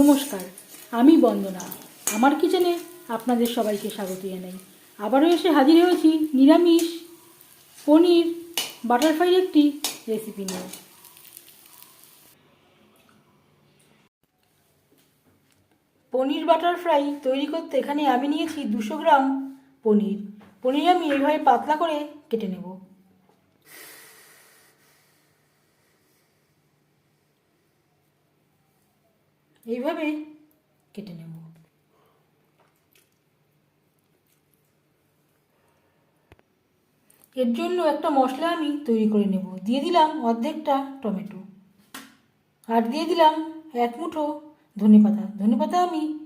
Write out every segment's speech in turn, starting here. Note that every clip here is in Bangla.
নমস্কার, আমি বন্দনা। আমার কিচেনে আপনাদের সবাইকে স্বাগত জানাই। আবারও এসে হাজির হয়েছি নিরামিষ পনির বাটারফ্লাইয়ের একটি রেসিপি নিয়ে। পনির বাটার ফ্রাই তৈরি করতে এখানে আমি নিয়েছি দুশো গ্রাম পনির। পনির আমি এইভাবে পাতলা করে কেটে নেব। এইভাবে কেটে নেব। এর জন্য একটা মশলা আমি তৈরি করে নেব। দিয়ে দিলাম অর্ধেকটা টমেটো। আর দিয়ে দিলাম এক মুঠো ধনেপাতা ধনেপাতা আমি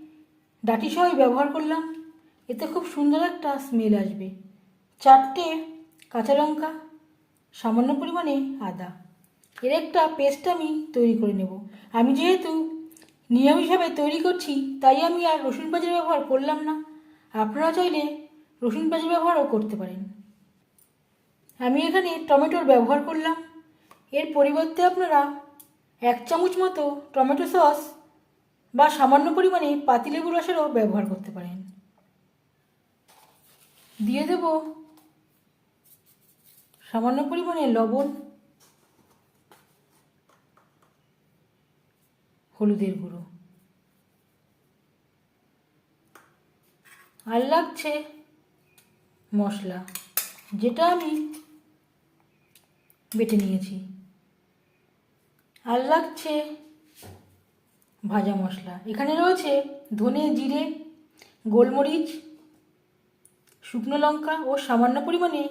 ডাটি সহই ব্যবহার করলাম। এতে খুব সুন্দর একটা স্মেল আসবে। চারটে কাঁচা লঙ্কা, সামান্য পরিমাণে আদা। এর একটা পেস্ট আমি তৈরি করে নেব। আমি যেহেতু নিরামিষভাবে তৈরি করছি, তাই আমি আর রসুন পেঁয়াজের ব্যবহার করলাম না। আপনারা চাইলে রসুন পেঁয়াজের ব্যবহারও করতে পারেন। আমি এখানে টমেটোর ব্যবহার করলাম। এর পরিবর্তে আপনারা এক চামচ মতো টমেটো সস বা সামান্য পরিমাণে পাতিলেবু রসেরও ব্যবহার করতে পারেন। দিয়ে দেব সামান্য পরিমাণে লবণ, হলুদের গুঁড়ো। আর লাগছে মশলা, যেটা আমি বেটে নিয়েছি। আর লাগছে ভাজা মশলা। এখানে রয়েছে ধনে, জিরে, গোলমরিচ, শুকনো লঙ্কা ও সামান্য পরিমাণে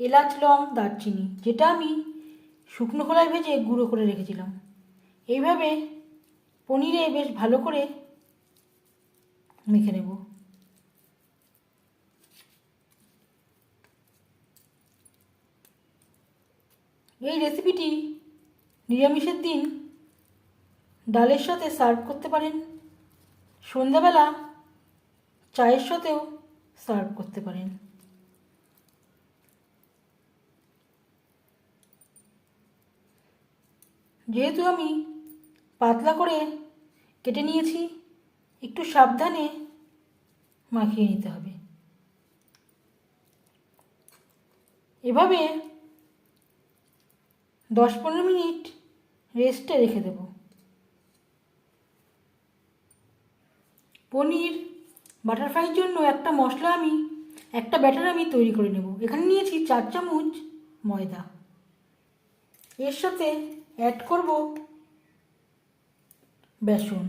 এলাচ, লং, দারচিনি, যেটা আমি শুকনো খোলায় ভেজে গুঁড়ো করে রেখেছিলাম। এইভাবে পনিরে বেশ ভালো করে মেখে নেব। এই রেসিপিটি নিরামিষের দিন ডালের সাথে সার্ভ করতে পারেন। সন্ধ্যাবেলা চায়ের সাথেও সার্ভ করতে পারেন। যেহেতু আমি পাতলা করে কেটে নিয়েছি, একটু সাবধানে মাখিয়ে নিতে হবে। এভাবে দশ পনেরো মিনিট রেস্টে রেখে দেব। পনির, বাটারফ্লাইয়ের জন্য একটা মশলা আমি, একটা ব্যাটার আমি তৈরি করে নেব। এখানে নিয়েছি চার চামচ ময়দা। এর সাথে অ্যাড করব বেসন।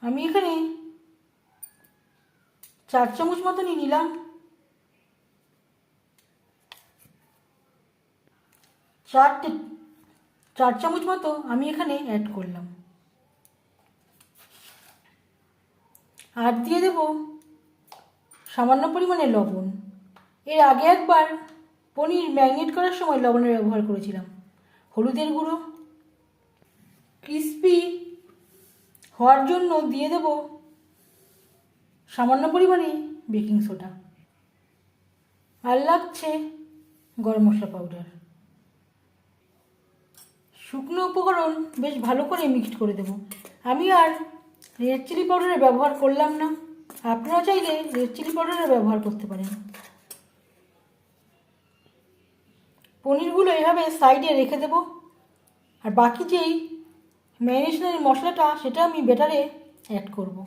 আমি এখানে চার চামচ মতনই নিলাম। চারটে চার চামচ মতো আমি এখানে অ্যাড করলাম। আর দিয়ে দেব সামান্য পরিমাণে লবণ। এর আগে একবার পনির ম্যাগনেট করার সময় লবণের ব্যবহার করেছিলাম। হলুদের গুঁড়ো ক্রিস্পি হওয়ার জন্য দিয়ে দেব সামান্য পরিমাণে বেকিং সোডা আর লাগছে গরম মশলা পাউডার শুকনো উপকরণ বেশ ভালো করে মিক্সড করে দেব। আমি আর রেড চিলি পাউডারের ব্যবহার করলাম না। আপনারা চাইলে রেড চিলি পাউডারের ব্যবহার করতে পারেন। পনিরগুলো এভাবে সাইডে রেখে দেব। আর বাকি যেই ম্যারিনেশনের মশলাটা, সেটা আমি বেটারে অ্যাড করব।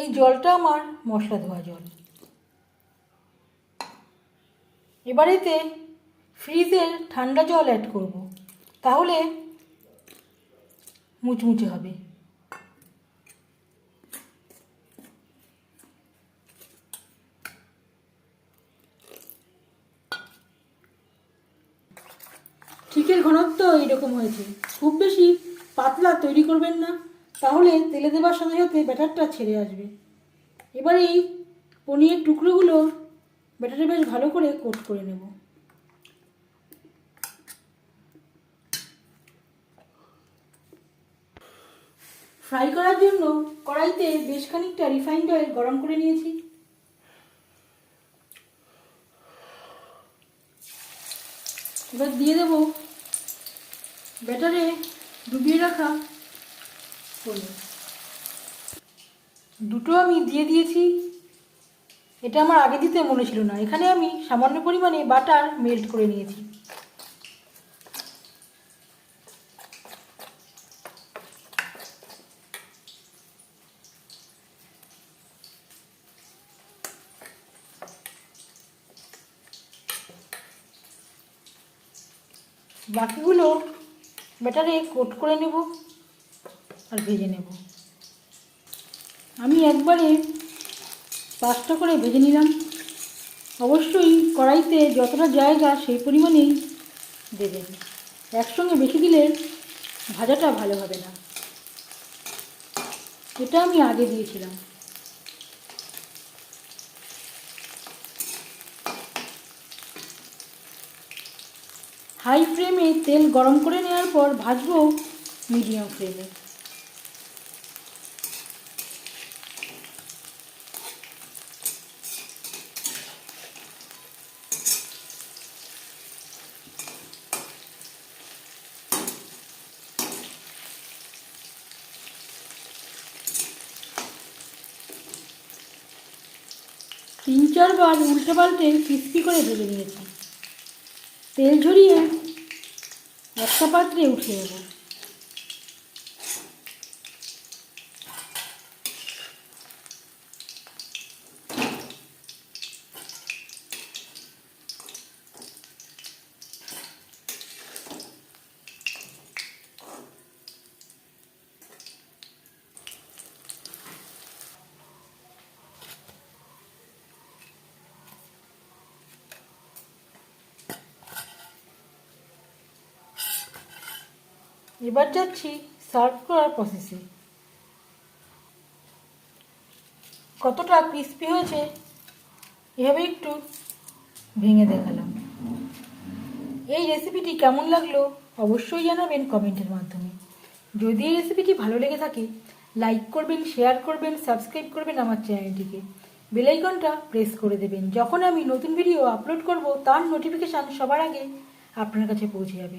এই জলটা আমার মশলা ধোয়া জল। এবারেতে ফ্রিজের ঠান্ডা জল অ্যাড করব, তাহলে মুচমুচে হবে। ঠিকের ঘনত্ব এইরকম হয়েছে। খুব বেশি পাতলা তৈরি করবেন না। তাহলে তেলে দেওয়ার সাথে সাথে ব্যাটারটা ছেড়ে আসবে। এবার এই পনিরের টুকরোগুলো ব্যাটারে বেশ ভালো করে কোট করে নেব। ফ্রাই করার জন্য কড়াইতে বেশ খানিকটা রিফাইন্ড অয়েল গরম করে নিয়েছি। এবার দিয়ে দেবো ব্যাটারে ডুবিয়ে রাখা দুটো আমি দিয়ে দিয়েছি। এটা আমার আগে দিতে মনে ছিল না। এখানে আমি সামান্য পরিমাণে বাটার মেল্ট করে নিয়েছি। বাকিগুলো ব্যাটারে কোট করে নেব। আর ভেজে নেব। আমি একবারে পাঁচটা করে ভেজে নিলাম। অবশ্যই কড়াইতে যতটা জায়গা সেই পরিমাণেই দেবেন একসঙ্গে বেশি দিলে ভাজাটা ভালো হবে না। এটা আমি আগে দিয়েছিলাম। হাই ফ্লেমে তেল গরম করে নেওয়ার পর ভাজবো মিডিয়াম ফ্লেমে। তিন চারবার উল্টে পাল্টে ক্রিস্পি করে ভেজে নিয়েছি তেল ঝরিয়ে একটা পাত্রে উঠে নেব। এবার যাচ্ছি সার্ভ করার প্রসেসে কতটা ক্রিস্পি হয়েছে, এভাবে একটু ভেঙে দেখালাম। এই রেসিপিটি কেমন লাগল অবশ্যই জানাবেন কমেন্টের মাধ্যমে। যদি এই রেসিপিটি ভালো লেগে থাকে লাইক করবেন শেয়ার করবেন সাবস্ক্রাইব করবেন আমার চ্যানেলটিকে বেলাইকনটা প্রেস করে দেবেন। যখন আমি নতুন ভিডিও আপলোড করব, তার নোটিফিকেশান সবার আগে আপনার কাছে পৌঁছে যাবে।